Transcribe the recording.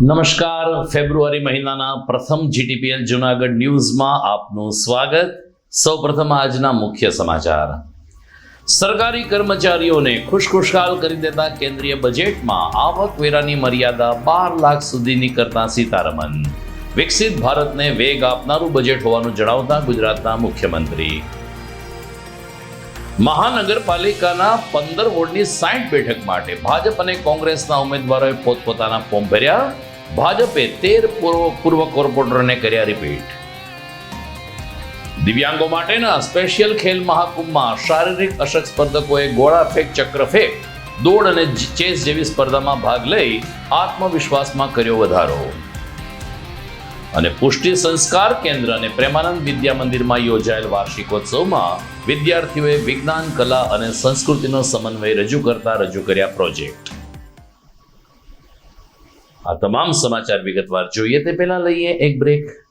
નમસ્કાર. ફેબ્રુઆરી મહિનાના પ્રથમ જીટીપીએલ જુનાગઢ ન્યૂઝમાં આપનું સ્વાગત. સૌપ્રથમ આજના મુખ્ય સમાચાર. સરકારી કર્મચારીઓને ખુશખુશાલ કરી દેતા કેન્દ્રીય બજેટમાં આવકવેરાની મર્યાદા બાર લાખ સુધીની કરતા સીતારમન વિકસિત ભારતને વેગ આપનારું બજેટ હોવાનું જણાવતા ગુજરાતના મુખ્યમંત્રી. મહાનગરપાલિકાના પંદર વોર્ડની સાઠ બેઠક માટે ભાજપ અને કોંગ્રેસના ઉમેદવારોએ પોતપોતાના ફોર્મ ભર્યા. ભાજપે તેર પૂર્વ પૂર્વ કોર્પોરેટરને કર્યા રિપીટ દિવ્યાંગો માટેના સ્પેશિયલ ખેલ મહાકુંભમાં શારીરિક અશક સ્પર્ધકોએ ગોળા ફેંક, ચક્ર ફેંક, દોડ અને ચેસ જેવી સ્પર્ધામાં ભાગ લઈ આત્મવિશ્વાસમાં કર્યો વધારો. અને પુષ્ટિ સંસ્કાર કેન્દ્ર અને પ્રેમાનંદ વિદ્યા મંદિરમાં યોજાયેલ વાર્ષિકોત્સવમાં વિદ્યાર્થીઓએ વિજ્ઞાન, કલા અને સંસ્કૃતિનો સમન્વય રજૂ કરતા રજૂ કર્યા પ્રોજેક્ટ. આ તમામ સમાચાર વિગતવાર જોઈએ તે પહેલા લઈએ એક બ્રેક.